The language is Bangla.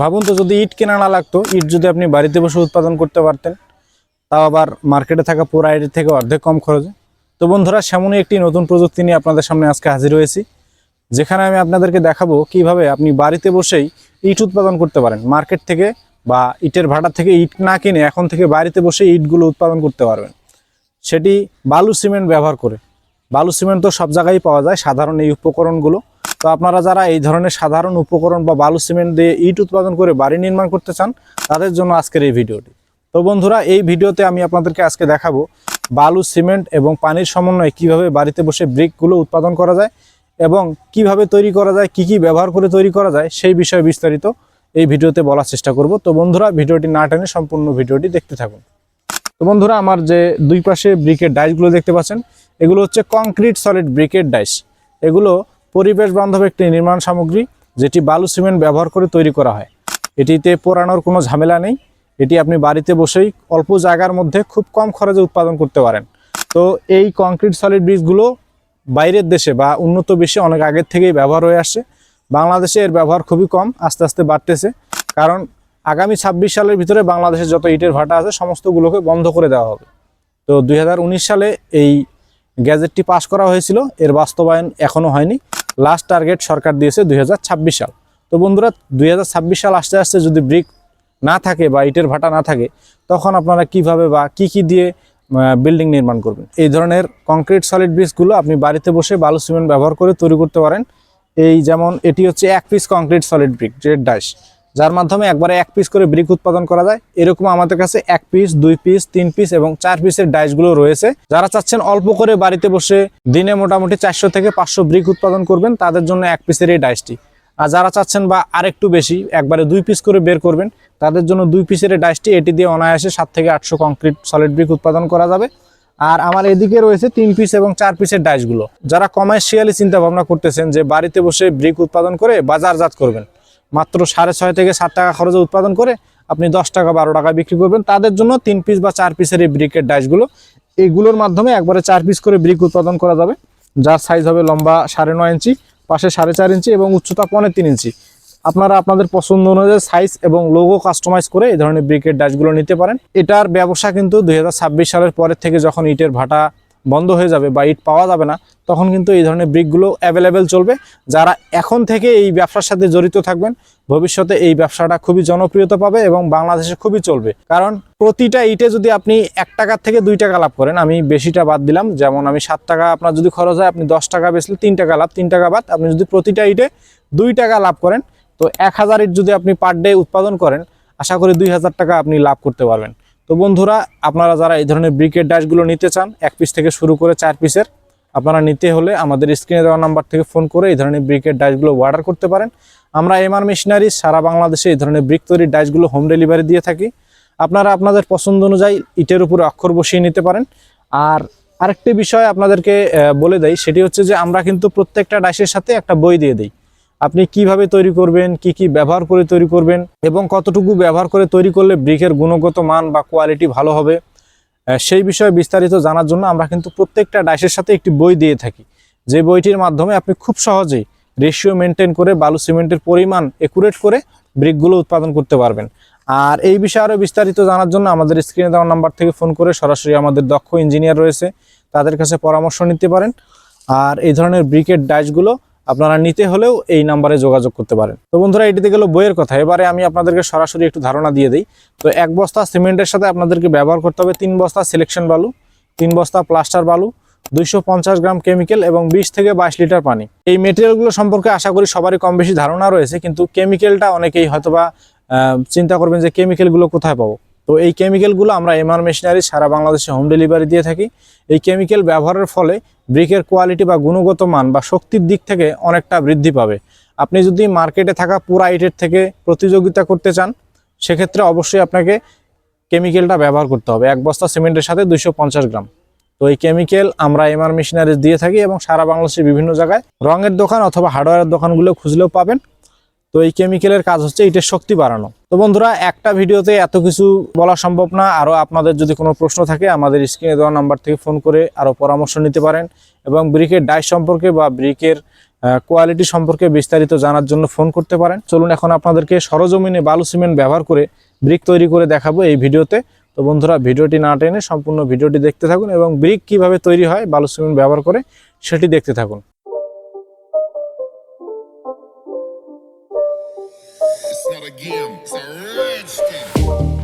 ভাবুন তো যদি ইট কেনা না লাগতো, ইট যদি আপনি বাড়িতে বসে উৎপাদন করতে পারতেন, তাও আবার মার্কেটে থাকা পুরা ইটের থেকে অর্ধেক কম খরচে। তো বন্ধুরা, সেমনই একটি নতুন প্রযুক্তি নিয়ে আপনাদের সামনে আজকে হাজির হয়েছি, যেখানে আমি আপনাদেরকে দেখাবো কীভাবে আপনি বাড়িতে বসেই ইট উৎপাদন করতে পারেন। মার্কেট থেকে বা ইটের ভাড়া থেকে ইট না কিনে এখন থেকে বাড়িতে বসে ইটগুলো উৎপাদন করতে পারবেন। সেটি বালু সিমেন্ট ব্যবহার করে। বালু সিমেন্ট তো সব জায়গায় পাওয়া যায়, সাধারণ এই উপকরণগুলো। তো আপনারা যারা এই ধরনের সাধারণ উপকরণ বা বালু সিমেন্ট দিয়ে ইট উৎপাদন করে বাড়ি নির্মাণ করতে চান, তাদের জন্য আজকের এই ভিডিওটি। তো বন্ধুরা, এই ভিডিওতে আমি আপনাদেরকে আজকে দেখাবো বালু সিমেন্ট এবং পানির সমন্বয়ে কীভাবে বাড়িতে বসে ব্রিকগুলো উৎপাদন করা যায় এবং কীভাবে তৈরি করা যায়, কি কি ব্যবহার করে তৈরি করা যায়, সেই বিষয়ে বিস্তারিত এই ভিডিওতে বলার চেষ্টা করব। তো বন্ধুরা, ভিডিওটি না টেনে সম্পূর্ণ ভিডিওটি দেখতে থাকুন। তো বন্ধুরা, আমার যে দুই পাশে ব্রিকের ডাইসগুলো দেখতে পাচ্ছেন, এগুলো হচ্ছে কংক্রিট সলিড ব্রিকের ডাইস। এগুলো পরিবেশ বান্ধব একটি নির্মাণ সামগ্রী, যেটি বালু সিমেন্ট ব্যবহার করে তৈরি করা হয়। এটিতে পোড়ানোর কোনো ঝামেলা নেই। এটি আপনি বাড়িতে বসেই অল্প জায়গার মধ্যে খুব কম খরচে উৎপাদন করতে পারেন। তো এই কংক্রিট সলিড ব্রিজগুলো বাইরের দেশে বা উন্নত বিশ্বে অনেক আগের থেকেই ব্যবহার হয়ে আসছে। বাংলাদেশে এর ব্যবহার খুবই কম, আস্তে আস্তে বাড়তেছে। কারণ আগামী ছাব্বিশ সালের ভিতরে বাংলাদেশের যত ইটের ভাটা আছে, সমস্তগুলোকে বন্ধ করে দেওয়া হবে। তো দু হাজার উনিশ সালে এই গ্যাজেটটি পাস করা হয়েছিল। এর বাস্তবায়ন এখনও হয়নি। লাস্ট টার্গেট সরকার দিয়েছে দুই হাজার ছাব্বিশ সাল। তো বন্ধুরা, দুই হাজার ছাব্বিশ সাল আস্তে আস্তে যদি ব্রিক না থাকে বা ইটের ভাটা না থাকে, তখন আপনারা কীভাবে বা কি কি দিয়ে বিল্ডিং নির্মাণ করবেন? এই ধরনের কংক্রিট সলিড ব্রিজগুলো আপনি বাড়িতে বসে বালু সিমেন্ট ব্যবহার করে তৈরি করতে পারেন। এই যেমন, এটি হচ্ছে এক পিস কংক্রিট সলিড ব্রিক জেড ডাইস যার মাধ্যমে একবারে এক পিস করে ব্রিক উৎপাদন করা যায়। এরকম আমাদের কাছে এক পিস দুই পিস তিন পিস এবং চার পিসের ডাইসগুলো রয়েছে। যারা চাচ্ছেন অল্প করে বাড়িতে বসে দিনে মোটামুটি চারশো থেকে পাঁচশো ব্রিক উৎপাদন করবেন, তাদের জন্য এক পিসের এই ডাইসটি আর যারা চাচ্ছেন বা আরেকটু বেশি, একবারে দুই পিস করে বের করবেন, তাদের জন্য দুই পিসের ডাইসটি এটি দিয়ে অনায়াসে সাত থেকে আটশো কংক্রিট সলিড ব্রিক উৎপাদন করা যাবে। আর আমার এদিকে রয়েছে তিন পিস এবং চার পিসের ডাইসগুলো যারা কমার্শিয়ালি চিন্তা ভাবনা করতেছেন যে বাড়িতে বসে ব্রিক উৎপাদন করে বাজারজাত করবেন মাত্র সাড়ে ছয় থেকে সাত টাকা খরচে উৎপাদন করে আপনি দশ টাকা বারো টাকা বিক্রি করবেন। তাদের জন্য তিন পিস বা চার পিসের এই ব্রিকের ডাইসগুলো এইগুলোর মাধ্যমে একবারে চার পিস করে ব্রিক উৎপাদন করা যাবে। যার সাইজ হবে লম্বা সাড়ে নয় ইঞ্চি, পাশে সাড়ে চার ইঞ্চি এবং উচ্চতা পনেরো তিন ইঞ্চি। আপনারা আপনাদের পছন্দ অনুযায়ী সাইজ এবং লোগো কাস্টমাইজ করে এই ধরনের ব্রিকের ডাইসগুলো নিতে পারেন। এটার ব্যবসা কিন্তু দুই হাজার ছাব্বিশ সালের পরের থেকে যখন ইটের ভাটা বন্ধ হয়ে যাবে বা ইট পাওয়া যাবে না, তখন কিন্তু এই ধরনের ব্রিকগুলো অ্যাভেলেবেল চলবে। যারা এখন থেকে এই ব্যবসার সাথে জড়িত থাকবেন, ভবিষ্যতে এই ব্যবসাটা খুবই জনপ্রিয়তা পাবে এবং বাংলাদেশে খুবই চলবে। কারণ প্রতিটা ইটে যদি আপনি এক টাকার থেকে দুই টাকা লাভ করেন, আমি বেশিটা বাদ দিলাম, যেমন আমি সাত টাকা আপনার যদি খরচ হয়, আপনি দশ টাকা বেচলে তিন টাকা লাভ, তিন টাকা বাদ, আপনি যদি প্রতিটা ইটে দুই টাকা লাভ করেন, তো এক হাজার ইট যদি আপনি পার ডে উৎপাদন করেন, আশা করি দুই হাজার টাকা আপনি লাভ করতে পারবেন। তো বন্ধুরা, আপনারা যারা এই ধরনের ব্রিকেট ডাইসগুলো নিতে চান, এক পিস থেকে শুরু করে চার পিসের আপনারা নিতে হলে আমাদের স্ক্রিনে দেওয়া নাম্বার থেকে ফোন করে এই ধরনের ব্রিকেট ডাইসগুলো অর্ডার করতে পারেন। আমরা এমআর মেশিনারি সারা বাংলাদেশে এই ধরনের ব্রিক তৈরির ডাইসগুলো হোম ডেলিভারি দিয়ে থাকি। আপনারা আপনাদের পছন্দ অনুযায়ী ইটের উপরে অক্ষর বসিয়ে নিতে পারেন। আর আরেকটি বিষয় আপনাদেরকে বলে দেই, সেটি হচ্ছে যে আমরা কিন্তু প্রত্যেকটা ডাইসের সাথে একটা বই দিয়ে দিই। আপনি কীভাবে তৈরি করবেন, কি কি ব্যবহার করে তৈরি করবেন এবং কতটুকু ব্যবহার করে তৈরি করলে ব্রিকের গুণগত মান বা কোয়ালিটি ভালো হবে সেই বিষয়ে বিস্তারিত জানার জন্য আমরা কিন্তু প্রত্যেকটা ডাইসের সাথে একটি বই দিয়ে থাকি। যে বইটির মাধ্যমে আপনি খুব সহজেই রেশিও মেনটেন করে বালু সিমেন্টের পরিমাণ একুরেট করে ব্রিকগুলো উৎপাদন করতে পারবেন। আর এই বিষয়ে আরও বিস্তারিত জানার জন্য আমাদের স্ক্রিনে দেওয়া নাম্বার থেকে ফোন করে সরাসরি আমাদের দক্ষ ইঞ্জিনিয়ার রয়েছে, তাদের কাছে পরামর্শ নিতে পারেন। আর এই ধরনের ব্রিকের ডাইসগুলো আপনারা নিতে হলেও এই নাম্বারে যোগাযোগ করতে পারেন। তো বন্ধুরা, এটিতে গেল বইয়ের কথা। এবারে আমি আপনাদেরকে সরাসরি একটু ধারণা দিয়ে দিই। তো এক বস্তা সিমেন্টের সাথে আপনাদেরকে ব্যবহার করতে হবে তিন বস্তা সিলেকশন বালু, তিন বস্তা প্লাস্টার বালু, দুইশো পঞ্চাশ গ্রাম কেমিক্যাল এবং বিশ থেকে বাইশ লিটার পানি। এই মেটেরিয়ালগুলো সম্পর্কে আশা করি সবারই কম বেশি ধারণা রয়েছে, কিন্তু কেমিক্যালটা অনেকেই হয়তোবা চিন্তা করবেন যে কেমিক্যালগুলো কোথায় পাবো। তো এই কেমিক্যালগুলো আমরা এমআর মেশিনারি সারা বাংলাদেশে হোম ডেলিভারি দিয়ে থাকি। এই কেমিক্যাল ব্যবহারের ফলে ব্রিকের কোয়ালিটি বা গুণগত মান বা শক্তির দিক থেকে অনেকটা বৃদ্ধি পাবে। আপনি যদি মার্কেটে থাকা পুরা ইটের থেকে প্রতিযোগিতা করতে চান, সেক্ষেত্রে অবশ্যই আপনাকে কেমিক্যালটা ব্যবহার করতে হবে। এক বস্তা সিমেন্টের সাথে দুইশো গ্রাম। তো এই কেমিক্যাল আমরা এমআর মেশিনারি দিয়ে থাকি এবং সারা বাংলাদেশের বিভিন্ন জায়গায় রঙের দোকান অথবা হার্ডওয়্যারের দোকানগুলো খুঁজলেও পাবেন। তো এই কেমিক্যালের কাজ হচ্ছে ইটের শক্তি বাড়ানো। তো বন্ধুরা, একটা ভিডিওতে এত কিছু বলা সম্ভব না। আরও আপনাদের যদি কোনো প্রশ্ন থাকে, আমাদের স্ক্রিনে দেওয়া নাম্বার থেকে ফোন করে আরও পরামর্শ নিতে পারেন এবং ব্রিকের ডাইস সম্পর্কে বা ব্রিকের কোয়ালিটি সম্পর্কে বিস্তারিত জানার জন্য ফোন করতে পারেন। চলুন এখন আপনাদেরকে সরজমিনে বালু সিমেন্ট ব্যবহার করে ব্রিক তৈরি করে দেখাবো এই ভিডিওতে। তো বন্ধুরা, ভিডিওটি না টেনে সম্পূর্ণ ভিডিওটি দেখতে থাকুন এবং ব্রিক কীভাবে তৈরি হয়, বালু সিমেন্ট ব্যবহার করে সেটি দেখতে থাকুন। again. It's a redskin.